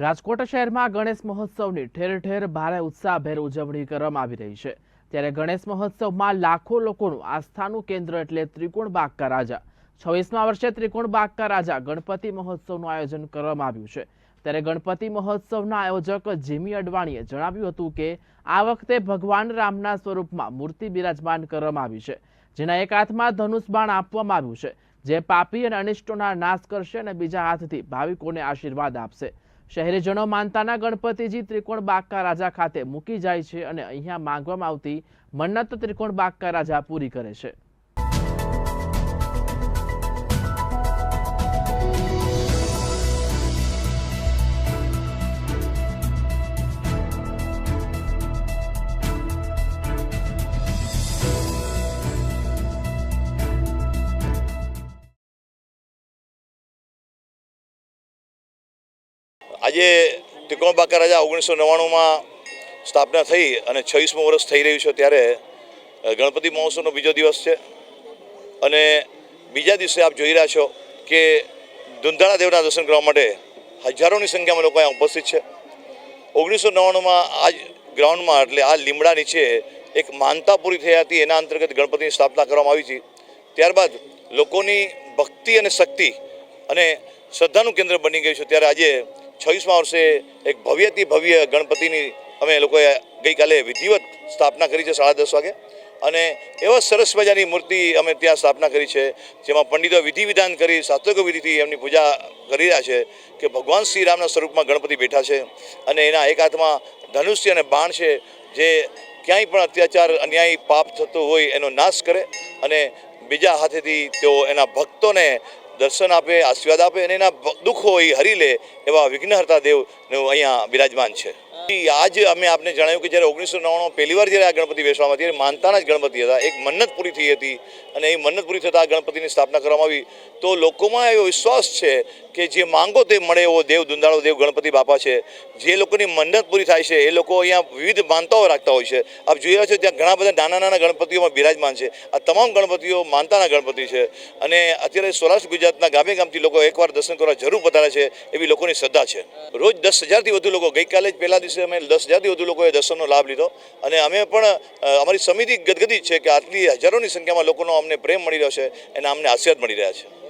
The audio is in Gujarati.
રાજકોટ શહેરમાં ગણેશ મહોત્સવની ઠેર ઠેર ભારે ઉત્સાહભેર ઉજવણી કરવામાં આવી રહી છે. ત્યારે ગણેશ મહોત્સવમાં લાખો લોકોનું આસ્થાનું કેન્દ્ર એટલે ત્રિકોણ બાગકા રાજા. છવ્વીસમા વર્ષે ત્રિકોણ બાગકા રાજા ગણપતિ મહોત્સવનું આયોજન કરવામાં આવ્યું છે. ત્યારે ગણપતિ મહોત્સવના આયોજક જીમી અડવાણીએ જણાવ્યું હતું કે, આ વખતે ભગવાન રામના સ્વરૂપમાં મૂર્તિ બિરાજમાન કરવામાં આવી છે, જેના એક હાથમાં ધનુષ બાણ આપવામાં આવ્યું છે, જે પાપી અને અનિષ્ટોના નાશ કરશે અને બીજા હાથથી ભાવિકોને આશીર્વાદ આપશે. શહેરીજનો માનતાના ગણપતિજી ત્રિકોણ બાગકા રાજા ખાતે મૂકી જાય છે અને અહીંયા માંગવામાં આવતી મન્નત ત્રિકોણ બાગકા રાજા પૂરી કરે છે. આજે ત્રિકોણ બાકા રાજા ઓગણીસો નવ્વાણુંમાં સ્થાપના થઈ અને છવ્વીસમું વર્ષ થઈ રહ્યું છે ત્યારે ગણપતિ મહોત્સવનો બીજો દિવસ છે. અને બીજા દિવસે આપ જોઈ રહ્યા છો કે ધુંધાળા દેવના દર્શન કરવા માટે હજારોની સંખ્યામાં લોકો અહીંયા ઉપસ્થિત છે. ઓગણીસો નવ્વાણુંમાં આ જ ગ્રાઉન્ડમાં, એટલે આ લીમડા નીચે એક માનતા પૂરી થઈ હતી, એના અંતર્ગત ગણપતિની સ્થાપના કરવામાં આવી હતી. ત્યારબાદ લોકોની ભક્તિ અને શક્તિ અને શ્રદ્ધાનું કેન્દ્ર બની ગયું છે. ત્યારે આજે છવ્વીસમા વર્ષે એક ભવ્યથી ભવ્ય ગણપતિની અમે લોકોએ ગઈકાલે વિધિવત સ્થાપના કરી છે સાડા દસ વાગે. અને એવા સરસ મજાની મૂર્તિ અમે ત્યાં સ્થાપના કરી છે, જેમાં પંડિતો વિધિ વિધાન કરી, સાત્વિક વિધિથી એમની પૂજા કરી રહ્યા છે કે ભગવાન શ્રી રામના સ્વરૂપમાં ગણપતિ બેઠા છે. અને એના એક હાથમાં ધનુષ્ય અને બાણ છે, જે ક્યાંય પણ અત્યાચાર, અન્યાય, પાપ થતો હોય એનો નાશ કરે. અને બીજા હાથેથી તેઓ એના ભક્તોને દર્શન આપે, આશીર્વાદ આપે અને એના દુઃખ એ હરી લે એવા વિઘ્નહર્તા દેવનું અહીંયા બિરાજમાન છે. આજ અમે આપને જણાવ્યું કે જ્યારે ઓગણીસો નવ્વાણું પહેલી વાર જ્યારે આ ગણપતિ બેસવામાં ત્યારે માનતાના જ ગણપતિ હતા. એક મન્નત પૂરી થઈ હતી અને એ મન્નત પૂરી થતાં આ ગણપતિની સ્થાપના કરવામાં આવી. તો લોકોમાં એવો વિશ્વાસ છે કે જે માંગો તે મળે એવો દેવ દુંદાળો દેવ ગણપતિ બાપા છે. જે લોકોની મન્નત પૂરી થાય છે, એ લોકો અહીંયા વિવિધ માનતાઓ રાખતા હોય છે. આપ જોઈ રહ્યા છો ત્યાં ઘણા બધા નાના નાના ગણપતિઓમાં બિરાજમાન છે. આ તમામ ગણપતિઓ માનતાના ગણપતિ છે. અને અત્યારે સૌરાષ્ટ્ર ગુજરાતના ગામે ગામથી લોકો એકવાર દર્શન કરવા જરૂર પધારે છે એવી લોકોની શ્રદ્ધા છે. રોજ દસ હજારથી વધુ લોકો ગઈકાલે જ પહેલા દિવસે અમે દસ હજારથી વધુ લોકોએ દર્શનનો લાભ લીધો. અને અમે પણ અમારી સમિતિ ગદગદિત છે કે આટલી હજારોની સંખ્યામાં લોકોનો અમને પ્રેમ મળી રહ્યો છે, એના અમને આશીર્વાદ મળી રહ્યા છે.